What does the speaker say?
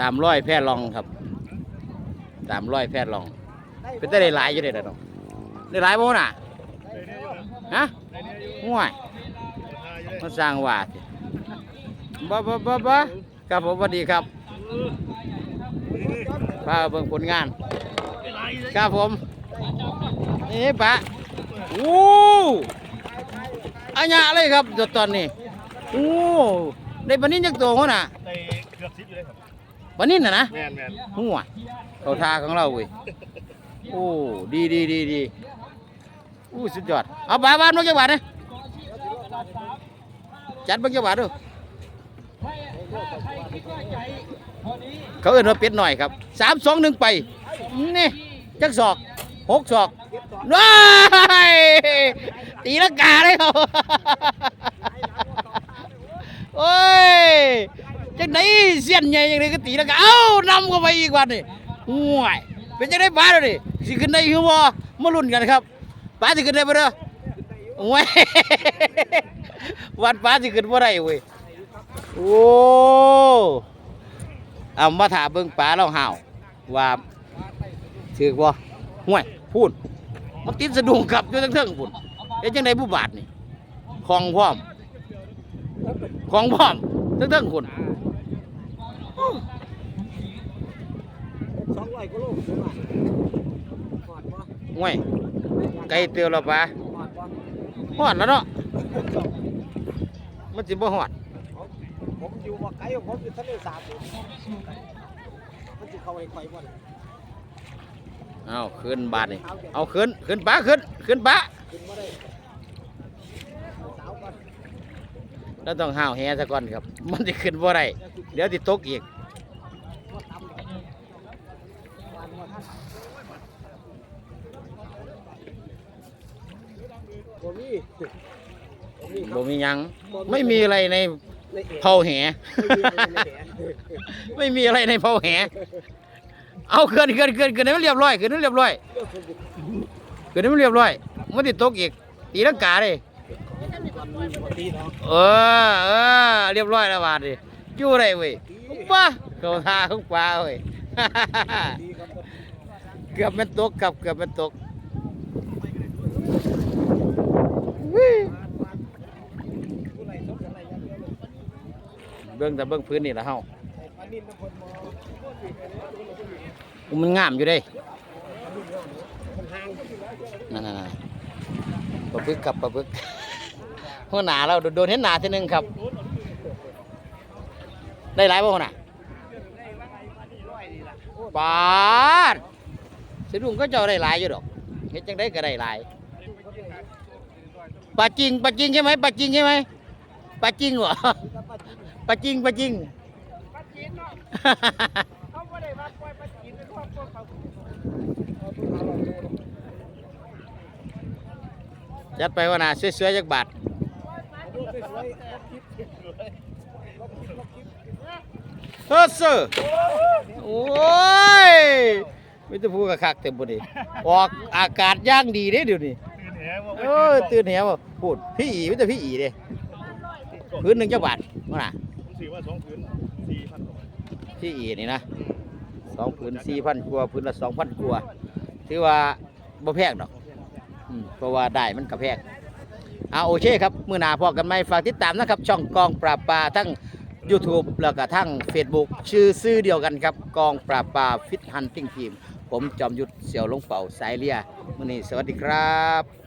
ตามร้อยแพทย์ลองครับ ตามร้อยแพทย์ลอง เป็นแต่ได้หลายอยู่เด้อเนาะได้หลายบ่น่ะฮะห่วยมาสร้างว่าบ่บ่บ่บ่ครับผมสวัสดีครับพาเบิ่งผลงาน ครับผม นี่ปะโอ้อัญญาเลยครับเดี๋ยวตอนนี้ โอ้ ได้ปนินจักตัวหัวน่ะในเกือบสิบอยู่เลยครับ ปลานิ่นน่ะนะแมนแมนหัวเขาทาของเราเว้ยโอ้ดีดีดีดีอู้สุดยอดเอาปลาบ้านนกจังหวัดนะจัดเบังจังหวัดดูเขาเอิ้นว่าเป็ดหน่อยครับสามสองหนึ่งไปนี่จักศอกหกศอกว้ายตีลังกาเลยเขา โอ้ยจัง ไหนเสียนใหญ่จังไดก็ตีแลังกาเอ้านำเข้าไปอีกวันนี่ห่วยเป็นจังไดบ้าเลยดิสิขึ้นได้คือบ่มาลุ้นกันครับป้าสิขึ้นได้บ่เด้อโอ้ยวันป้าสิขึ้นบ่ได้เว้ยโอ้เอามาถามเบิ่งป้าเราห่าวว่าถือบ่าห่วยพูดมันติดสะดุ้งครับอยู่ทั้งเทิงพุ่นเฮ็ดจังไดผู้บาดนี่ของพร้อมของพร้อมทั้งทั้งคน สอง ร้อยกิโลหอดบ่ง่วยไก่เตียวเราปะหอดบ่หอดแล้วเนาะมันสิบ่หอดผมอยู่บ่ไกลผมอยู่ทะเลสาบอยู่มันสิเข้าไอ้ข่อยบ่ล่ะเอาขึ้นบาทนี่เอาขึ้นขึ้นปะขึ้นขึ้นปะกินบ่ได้สาวก่อนแล้วต้องห้าวแหซะก่อนครับ มันสิขึ้นบ่ได้เดี๋ยวสิตกอีก บ่ตำดอกวาน บ่ทันบ่มีบ่มีครับ่บมีหยัง ไม่มีอะไรในในเอกเผาแห ไม่มีอะไรในแหนไม่มีอะไรในเผาแห เอาขึ้นขึ้นขึ้นขึ้นให้มันเรียบร้อยขึ้นให้มันเรียบร้อยขึ้นให้มันเรียบร้อยมันสิตกอีก ตีลังกาเลยบ่ตีเนาะเออเออเรียบร้อยแล้วบาดดิอยู่ได้เว้ยป้าเขาทาของปลาเว้ยตีครับ เกือบเป็นตกกับเกือบเป็นตกวิเบื้องแต่เบื้องพื้นนี่ละเฮาปลานิ่นน้ำเพิ่นบ่มันงามอยู่เด้มันห่างนั่นๆๆปลาบึกกับปลาบึกหัวหน้าเราโดนเห็นหน้าทีหนึงครับ ได้หลายบ่หัวหน้าปาด สะดุ้งก็เจ้าได้หลายอยู่ดอกเฮ็ดจังได้ก็ได้หลายปลาจริงปลาจริงใช่ไหมปลาจริงใช่ไหมปลาจริงเหรอปลาจริงปลาจริงเขาบ่ได้ว่าปล่อยปลาจีนเป็นพวกพวกเขายัดไปว่าน่ะสวยๆจักบาทดูสวยๆเอาคลิปลบคลิปลบคลิปเฮ้อเซอร์โอ้ย มิตรภูกับคักเต็มบดีออกอากาศย่างดีเด้เดี๋ยวนี้ตื่นแหว่าเออตื่นแหวบ่พูดพี่อีมิตรพี่อีเด้พื้นหนึ่งจักบาทว่าน่ะผมถือว่าสองพื้นสี่พันกว่าพี่อีนี่นะสองพื้นสี่พันกว่าพื้นละสองพันกว่าถือว่าบ่แพงดอกอืมเพราะว่าได้มันก็แพงเอาโอเคครับมื้อหน้าพอกันไหมฝากติดตามนะครับ ช่องกองปราบปลาทั้ง YouTube แล้วก็ทั้ง Facebook ชื่อซื้อเดียวกันครับ กองปราบปลาฟิตฮันติ้งทีม ผมจอมยุทธเสี่ยวลงเป่าสายเลียมื่อนี้สวัสดีครับ